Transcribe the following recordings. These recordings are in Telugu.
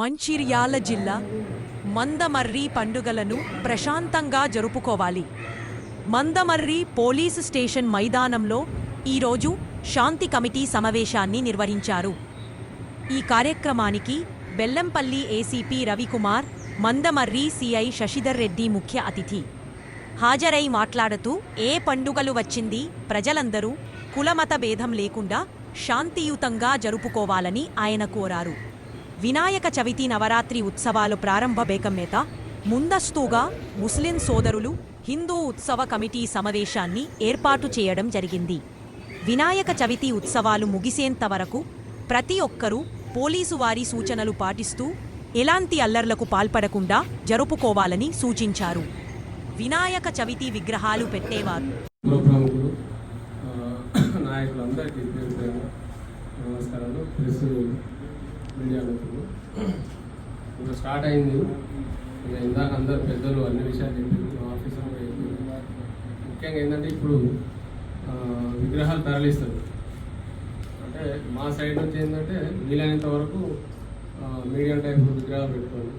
మంచిర్యాల జిల్లా మందమర్రి పండుగలను ప్రశాంతంగా జరుపుకోవాలి. మందమర్రి పోలీసు స్టేషన్ మైదానంలో ఈరోజు శాంతి కమిటీ సమావేశాన్ని నిర్వహించారు. ఈ కార్యక్రమానికి బెల్లంపల్లి ఏసీపీ రవికుమార్ మందమర్రి సిఐ శశిధర్ రెడ్డి ముఖ్య అతిథి. హాజరై మాట్లాడుతూ ఏ పండుగలు వచ్చింది ప్రజలందరూ కులమత భేదం లేకుండా శాంతియుతంగా జరుపుకోవాలని ఆయన కోరారు. వినాయక చవితి నవరాత్రి ఉత్సవాలు ప్రారంభ బేకమ్మేత ముందస్తుగా ముస్లిం సోదరులు హిందూ ఉత్సవ కమిటీ సమావేశాన్ని ఏర్పాటు చేయడం జరిగింది. వినాయక చవితి ఉత్సవాలు ముగిసేంత వరకు ప్రతి ఒక్కరూ పోలీసు వారి సూచనలు పాటిస్తూ ఎలాంటి అల్లర్లకు పాల్పడకుండా జరుపుకోవాలని సూచించారు. వినాయక చవితి విగ్రహాలు పెట్టేవారు. నాయకులందరికీ నమస్కారాలు. మీడియా మిత్రులు ఇంకా స్టార్ట్ అయింది. ఇక ఇందాక అందరు పెద్దలు అన్ని విషయాలు చెప్పారు. మా ఆఫీసర్ ముఖ్యంగా ఏంటంటే ఇప్పుడు విగ్రహాలు తరలిస్తారు. అంటే మా సైడ్ నుంచి ఏంటంటే వీలైనంత వరకు మీడియం టైప్ విగ్రహాలు పెట్టుకోండి.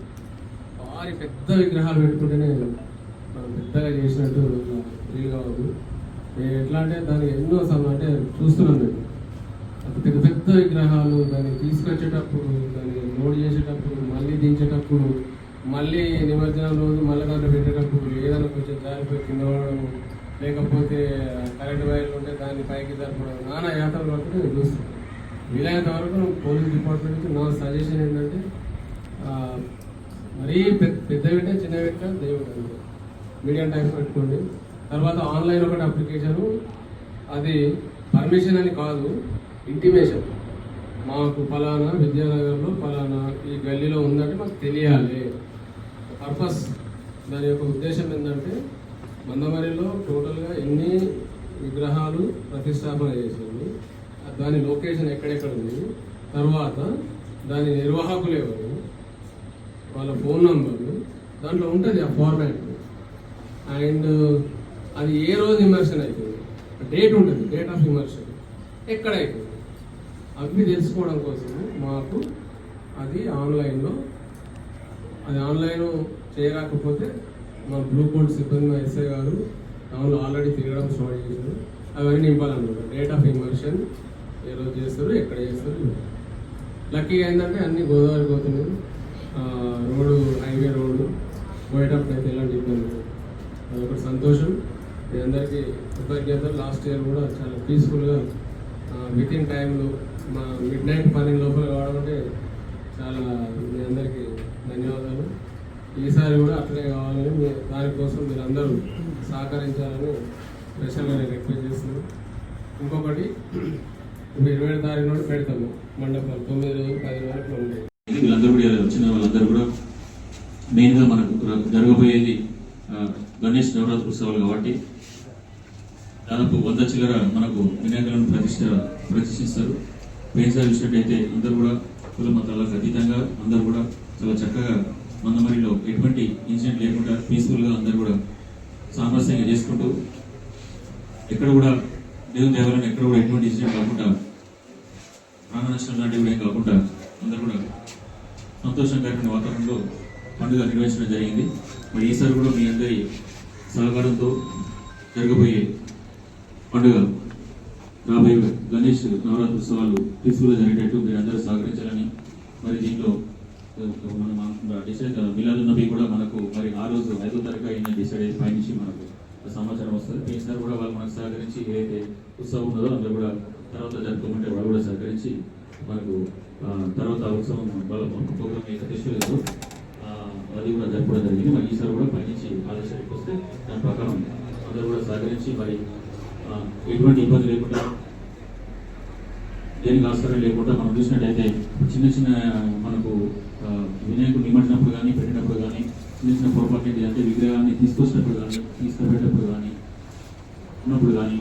భారీ పెద్ద విగ్రహాలు పెట్టుకుంటేనే మనం పెద్దగా చేసినట్టు వీలు కావద్దు. ఎట్లా అంటే దానికి ఎన్నో సమయం అంటే చూస్తున్నాం మేము. పెద్ద పెద్ద విగ్రహాలు దాన్ని తీసుకొచ్చేటప్పుడు దాన్ని లోడ్ చేసేటప్పుడు మళ్ళీ దించేటప్పుడు మళ్ళీ నిమజ్జనం రోజు మళ్ళీ దాంట్లో పెట్టేటప్పుడు ఏదైనా కొంచెం జారిపోయి కింద పడడము లేకపోతే కరెంట్ వైర్లు ఉంటే దాన్ని పైకి జరపడం నానా యాత్రలు పడుతుంది నేను చూస్తున్నాను వీలైనంత వరకు పోలీస్ డిపార్ట్మెంట్కి నా సజెషన్ ఏంటంటే మరీ పెద్ద పెద్ద పెట్టే చిన్న వింట దేవుడు అండి మీడియం టైం పెట్టుకోండి. తర్వాత ఆన్లైన్ ఒకటి అప్లికేషన్ అది పర్మిషన్ అని కాదు. ఇంటిమేషన్. మాకు ఫలానా విద్యానగర్లో ఫలానా ఈ గల్లీలో ఉందంటే మాకు తెలియాలి. పర్పస్ దాని యొక్క ఉద్దేశం ఏంటంటే మందమరిలో టోటల్గా ఎన్ని విగ్రహాలు ప్రతిష్టాపన చేసింది దాని లొకేషన్ ఎక్కడెక్కడ ఉంది తర్వాత దాని నిర్వాహకులు ఎవరు వాళ్ళ ఫోన్ నంబర్లు దాంట్లో ఉంటుంది ఆ ఫార్మాట్ అండ్ అది ఏ రోజు ఇమర్షన్ అవుతుంది డేట్ ఉంటుంది డేట్ ఆఫ్ ఇమర్షన్ ఎక్కడ అవుతుంది అవి తెలుసుకోవడం కోసం మాకు అది ఆన్లైన్లో అది ఆన్లైన్ చేయరాకపోతే మా బ్లూ కోడ్ సిబ్బంది మా ఎస్ఐ గారు టౌన్లో ఆల్రెడీ తిరగడం స్టార్ట్ చేశారు. అవన్నీ నింపాలన్నమాట డేట్ ఆఫ్ ఇమర్షన్ ఏ రోజు చేస్తారు ఎక్కడ చేస్తారు లక్కీగా ఏంటంటే అన్ని గోదావరి పోతున్నాయి. రోడ్డు హైవే రోడ్డు పోయేటప్పుడు అయితే ఎలాంటి ఇబ్బంది అది అదొకటి సంతోషం. మీ అందరికీ కృతజ్ఞతలు. లాస్ట్ ఇయర్ కూడా చాలా పీస్ఫుల్గా విత్ ఇన్ టైంలో మా మిడ్ నైట్ పని లోపల కావడం అంటే చాలా మీ అందరికీ ధన్యవాదాలు. ఈసారి కూడా అట్లే కావాలని మీ దానికోసం మీరు అందరూ సహకరించాలని స్పెషల్గా నేను రిక్వెస్ట్ చేస్తున్నాను. ఇంకొకటి ఇప్పుడు ఇరవై ఏడు తారీఖు నుండి పెడతాము మండపం తొమ్మిది రోజులు పది వరకు ఉంటాయి వీళ్ళందరూ కూడా వచ్చిన వాళ్ళందరూ కూడా మెయిన్గా మనకు జరగబోయేది గణేష్ నవరాత్రి ఉత్సవాలు కాబట్టి దాదాపు వంద చిల్లర మనకు వినాయకులను ప్రతిష్ట ప్రతిష్ఠిస్తారు. వేసవి చూసినట్టయితే అందరూ కూడా కుల మతాలకు అతీతంగా అందరూ కూడా చాలా చక్కగా మందమరిలో ఎటువంటి ఇన్సిడెంట్ లేకుండా పీస్ఫుల్గా అందరూ కూడా సామరస్యంగా చేసుకుంటూ ఎక్కడ కూడా దేవుని దేవాలయం ఎక్కడ కూడా ఎటువంటి ఇన్సిడెంట్ కాకుండా ప్రాణ నష్టం లాంటివి కూడా ఏం కాకుండా అందరూ కూడా సంతోషకరమైన వాతావరణంలో పండుగ నిర్వహించడం జరిగింది. మరి ఈసారి కూడా మీ అందరి సహకారంతో జరగబోయే పండుగ రాబోయే గణేష్ నవరాత్రి ఉత్సవాలు పీస్ఫుల్గా జరిగేటట్టు మీరందరూ సహకరించాలని మరి దీంట్లో మనం డిసైడ్ మిలాదు నబీ కూడా మనకు మరి ఆ రోజు ఐదో తారీఖు అయిన డిసైడ్ అయితే పైనుంచి మనకు సమాచారం వస్తుంది. ఈసారి కూడా వాళ్ళు మనకు సహకరించి ఏదైతే ఉత్సవం ఉన్నదో అందరూ కూడా తర్వాత జరుపుకోమంటే వాళ్ళు కూడా సహకరించి మనకు తర్వాత ఉత్సవం వాళ్ళ ప్రోగ్రామ్ ఏకదేశంలో అది కూడా జరపడం జరిగింది. మరి ఈసారి కూడా పైనుంచి ఆదేశాలకు వస్తే దాని ప్రకారం అందరూ కూడా సహకరించి మరి ఎటువంటి ఇబ్బంది లేకుండా దేనికి అవసరం లేకుండా మనం చూసినట్టయితే చిన్న చిన్న మనకు వినాయకుడు నిమజ్జనప్పుడు కానీ పెట్టినప్పుడు కానీ చిన్న చిన్న పొరపాటు అంటే విగ్రహాన్ని తీసుకొచ్చినప్పుడు కానీ తీసుకుపోయేటప్పుడు కానీ ఉన్నప్పుడు కానీ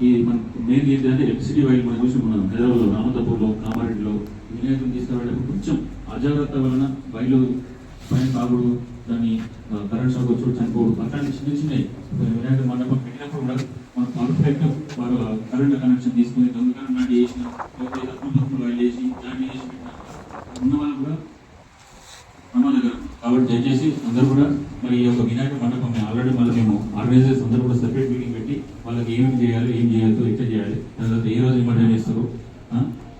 ఈ మన మెయిన్ ఏంటి అంటే ఎలక్ట్రిసిటీ వైర్ మనం చూసి మనం హైదరాబాద్లో రామతపూర్లో కామారెడ్డిలో వినాయకుడిని తీసుకురావడానికి కొంచెం అజాగ్రత్త వలన వైర్లు పైన కాకూడదు దాన్ని కరెంట్ షాక్ వచ్చి చనిపోవడం అట్లాంటి చిన్న చిన్నవి. వినాయకుడు మండపం పెట్టినప్పుడు కూడా పర్ఫెక్ట్ వాళ్ళ కరెంట్ కనెక్షన్ తీసుకుని దొంగతనం లాంటి చేసిన లేకపోతే వాళ్ళు చేసి దాన్ని చేసి ఉన్న వాళ్ళు కూడా కాబట్టి దయచేసి అందరూ కూడా మరి ఈ యొక్క వినాయక మండపం మేము ఆల్రెడీ మళ్ళీ మేము ఆర్గనైజర్స్ అందరూ కూడా సెపరేట్ మీటింగ్ పెట్టి వాళ్ళకి ఏమేమి చేయాలి ఏం చేయాలో ఎట్లా చేయాలి తర్వాత ఏ రోజు ఇమ్మటం చేస్తారు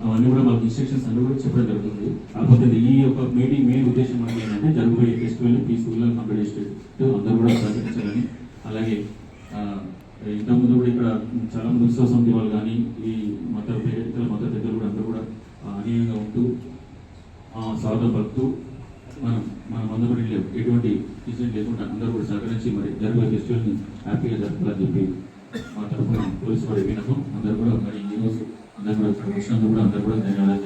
అవన్నీ కూడా వాళ్ళకి ఇన్స్ట్రక్షన్స్ అన్ని కూడా చెప్పడం జరుగుతుంది. కాకపోతే ఈ యొక్క మీటింగ్ మెయిన్ ఉద్దేశం మనకి ఏంటంటే జరుగుబోయే ఫెస్టివల్ని పీస్ఫుల్గా కంప్లీట్ చేసేటట్టు అందరూ కూడా సహకరించాలని. అలాగే ఆ, ఇంతకుముందు కూడా ఇక్కడ చాలా మంది ఉత్సవ సమితి వాళ్ళు కానీ ఈ మత పేరికల మత పెద్దలు కూడా అందరూ కూడా ఆ, అనీయంగా ఉంటూ ఆ, స్వాగతం పలుకుతూ మనం మన మందపల్లిలో ఎటువంటి ఇన్సిడెంట్ లేకుండా అందరూ కూడా సహకరించి మరి జరిగే ఫెస్టివల్ని హ్యాపీగా జరపాలని చెప్పి మా తరఫున పోలీసు వారి వినపం అందరూ కూడా మరి ఈరోజు అందరూ కూడా కూడా అందరూ కూడా ధన్యవాదాలు